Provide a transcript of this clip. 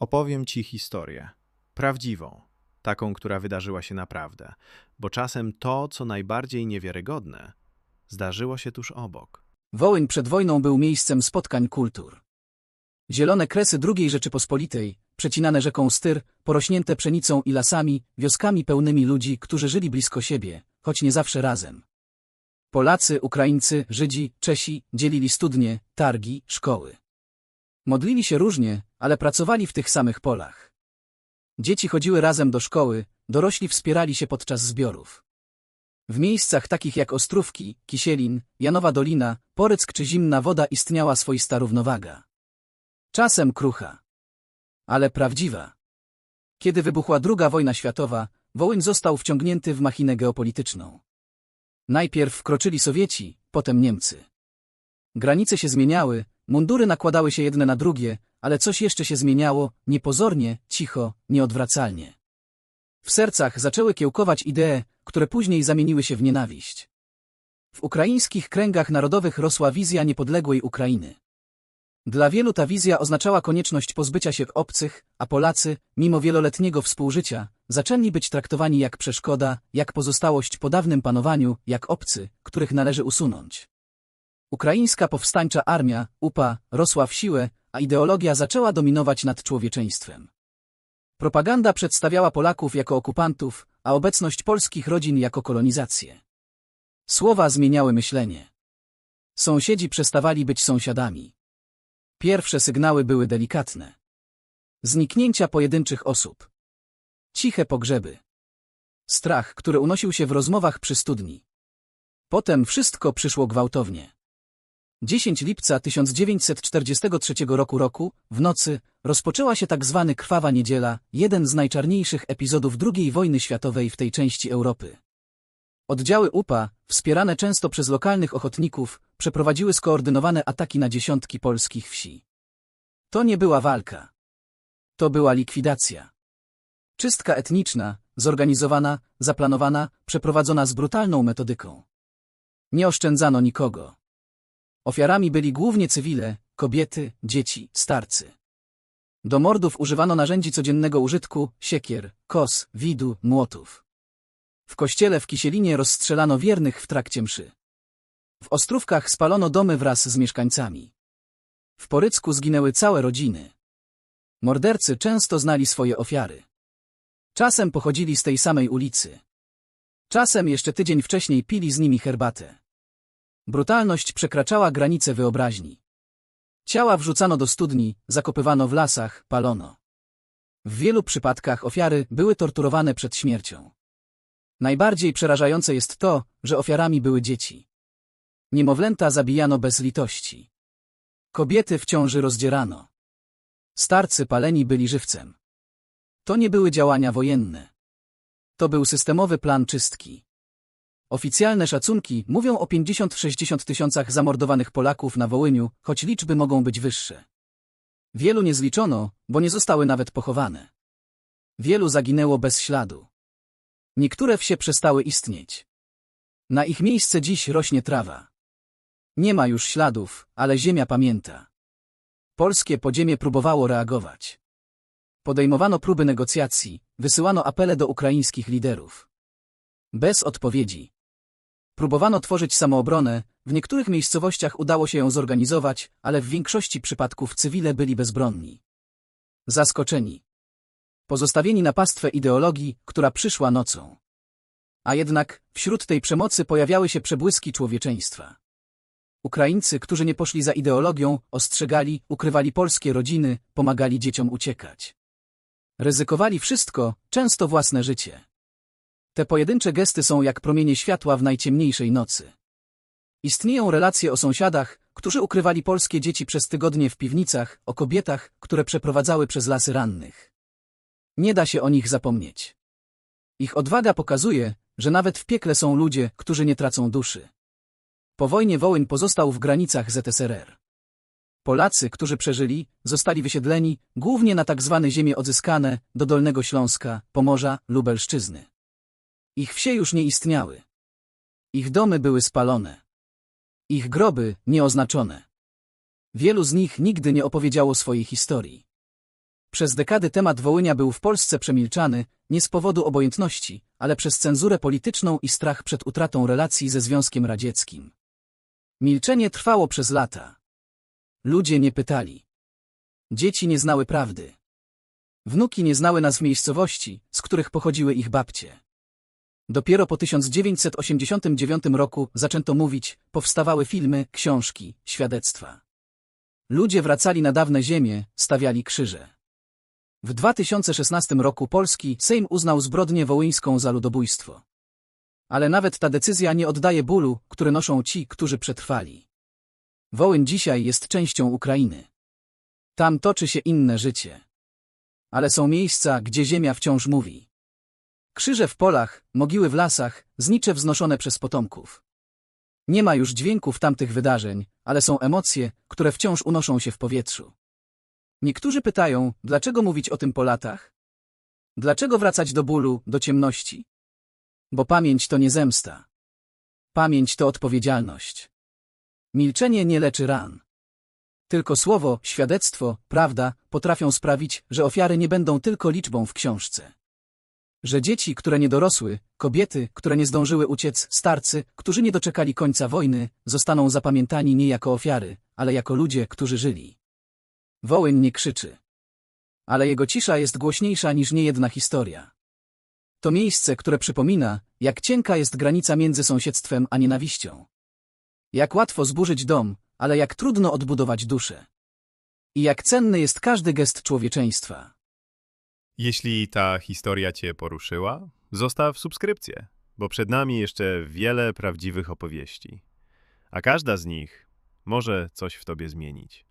Opowiem ci historię. Prawdziwą. Taką, która wydarzyła się naprawdę. Bo czasem to, co najbardziej niewiarygodne, zdarzyło się tuż obok. Wołyń przed wojną był miejscem spotkań kultur. Zielone kresy II Rzeczypospolitej, przecinane rzeką Styr, porośnięte pszenicą i lasami, wioskami pełnymi ludzi, którzy żyli blisko siebie, choć nie zawsze razem. Polacy, Ukraińcy, Żydzi, Czesi dzielili studnie, targi, szkoły. Modlili się różnie, ale pracowali w tych samych polach. Dzieci chodziły razem do szkoły, dorośli wspierali się podczas zbiorów. W miejscach takich jak Ostrówki, Kisielin, Janowa Dolina, Poryck czy Zimna Woda istniała swoista równowaga. Czasem krucha. Ale prawdziwa. Kiedy wybuchła II wojna światowa, Wołyń został wciągnięty w machinę geopolityczną. Najpierw wkroczyli Sowieci, potem Niemcy. Granice się zmieniały, mundury nakładały się jedne na drugie, ale coś jeszcze się zmieniało, niepozornie, cicho, nieodwracalnie. W sercach zaczęły kiełkować idee, które później zamieniły się w nienawiść. W ukraińskich kręgach narodowych rosła wizja niepodległej Ukrainy. Dla wielu ta wizja oznaczała konieczność pozbycia się obcych, a Polacy, mimo wieloletniego współżycia, zaczęli być traktowani jak przeszkoda, jak pozostałość po dawnym panowaniu, jak obcy, których należy usunąć. Ukraińska powstańcza armia, UPA, rosła w siłę, a ideologia zaczęła dominować nad człowieczeństwem. Propaganda przedstawiała Polaków jako okupantów, a obecność polskich rodzin jako kolonizację. Słowa zmieniały myślenie. Sąsiedzi przestawali być sąsiadami. Pierwsze sygnały były delikatne. Zniknięcia pojedynczych osób. Ciche pogrzeby. Strach, który unosił się w rozmowach przy studni. Potem wszystko przyszło gwałtownie. 10 lipca 1943 roku roku, w nocy, rozpoczęła się tak zwany Krwawa Niedziela, jeden z najczarniejszych epizodów II wojny światowej w tej części Europy. Oddziały UPA, wspierane często przez lokalnych ochotników, przeprowadziły skoordynowane ataki na dziesiątki polskich wsi. To nie była walka. To była likwidacja. Czystka etniczna, zorganizowana, zaplanowana, przeprowadzona z brutalną metodyką. Nie oszczędzano nikogo. Ofiarami byli głównie cywile, kobiety, dzieci, starcy. Do mordów używano narzędzi codziennego użytku, siekier, kos, widu, młotów. W kościele w Kisielinie rozstrzelano wiernych w trakcie mszy. W Ostrówkach spalono domy wraz z mieszkańcami. W Porycku zginęły całe rodziny. Mordercy często znali swoje ofiary. Czasem pochodzili z tej samej ulicy. Czasem jeszcze tydzień wcześniej pili z nimi herbatę. Brutalność przekraczała granice wyobraźni. Ciała wrzucano do studni, zakopywano w lasach, palono. W wielu przypadkach ofiary były torturowane przed śmiercią. Najbardziej przerażające jest to, że ofiarami były dzieci. Niemowlęta zabijano bez litości. Kobiety w ciąży rozdzierano. Starcy paleni byli żywcem. To nie były działania wojenne. To był systemowy plan czystki. Oficjalne szacunki mówią o 50-60 tysiącach zamordowanych Polaków na Wołyniu, choć liczby mogą być wyższe. Wielu nie zliczono, bo nie zostały nawet pochowane. Wielu zaginęło bez śladu. Niektóre wsie przestały istnieć. Na ich miejsce dziś rośnie trawa. Nie ma już śladów, ale ziemia pamięta. Polskie podziemie próbowało reagować. Podejmowano próby negocjacji, wysyłano apele do ukraińskich liderów. Bez odpowiedzi. Próbowano tworzyć samoobronę, w niektórych miejscowościach udało się ją zorganizować, ale w większości przypadków cywile byli bezbronni. Zaskoczeni. Pozostawieni na pastwę ideologii, która przyszła nocą. A jednak, wśród tej przemocy pojawiały się przebłyski człowieczeństwa. Ukraińcy, którzy nie poszli za ideologią, ostrzegali, ukrywali polskie rodziny, pomagali dzieciom uciekać. Ryzykowali wszystko, często własne życie. Te pojedyncze gesty są jak promienie światła w najciemniejszej nocy. Istnieją relacje o sąsiadach, którzy ukrywali polskie dzieci przez tygodnie w piwnicach, o kobietach, które przeprowadzały przez lasy rannych. Nie da się o nich zapomnieć. Ich odwaga pokazuje, że nawet w piekle są ludzie, którzy nie tracą duszy. Po wojnie Wołyń pozostał w granicach ZSRR. Polacy, którzy przeżyli, zostali wysiedleni, głównie na tak zwane ziemie odzyskane, do Dolnego Śląska, Pomorza, Lubelszczyzny. Ich wsie już nie istniały. Ich domy były spalone. Ich groby nieoznaczone. Wielu z nich nigdy nie opowiedziało swojej historii. Przez dekady temat Wołynia był w Polsce przemilczany, nie z powodu obojętności, ale przez cenzurę polityczną i strach przed utratą relacji ze Związkiem Radzieckim. Milczenie trwało przez lata. Ludzie nie pytali. Dzieci nie znały prawdy. Wnuki nie znały nazw miejscowości, z których pochodziły ich babcie. Dopiero po 1989 roku zaczęto mówić, powstawały filmy, książki, świadectwa. Ludzie wracali na dawne ziemie, stawiali krzyże. W 2016 roku polski Sejm uznał zbrodnię wołyńską za ludobójstwo. Ale nawet ta decyzja nie oddaje bólu, który noszą ci, którzy przetrwali. Wołyń dzisiaj jest częścią Ukrainy. Tam toczy się inne życie. Ale są miejsca, gdzie ziemia wciąż mówi. Krzyże w polach, mogiły w lasach, znicze wznoszone przez potomków. Nie ma już dźwięków tamtych wydarzeń, ale są emocje, które wciąż unoszą się w powietrzu. Niektórzy pytają, dlaczego mówić o tym po latach? Dlaczego wracać do bólu, do ciemności? Bo pamięć to nie zemsta. Pamięć to odpowiedzialność. Milczenie nie leczy ran. Tylko słowo, świadectwo, prawda potrafią sprawić, że ofiary nie będą tylko liczbą w książce. Że dzieci, które nie dorosły, kobiety, które nie zdążyły uciec, starcy, którzy nie doczekali końca wojny, zostaną zapamiętani nie jako ofiary, ale jako ludzie, którzy żyli. Wołyń nie krzyczy. Ale jego cisza jest głośniejsza niż niejedna historia. To miejsce, które przypomina, jak cienka jest granica między sąsiedztwem a nienawiścią. Jak łatwo zburzyć dom, ale jak trudno odbudować duszę. I jak cenny jest każdy gest człowieczeństwa. Jeśli ta historia Cię poruszyła, zostaw subskrypcję, bo przed nami jeszcze wiele prawdziwych opowieści. A każda z nich może coś w Tobie zmienić.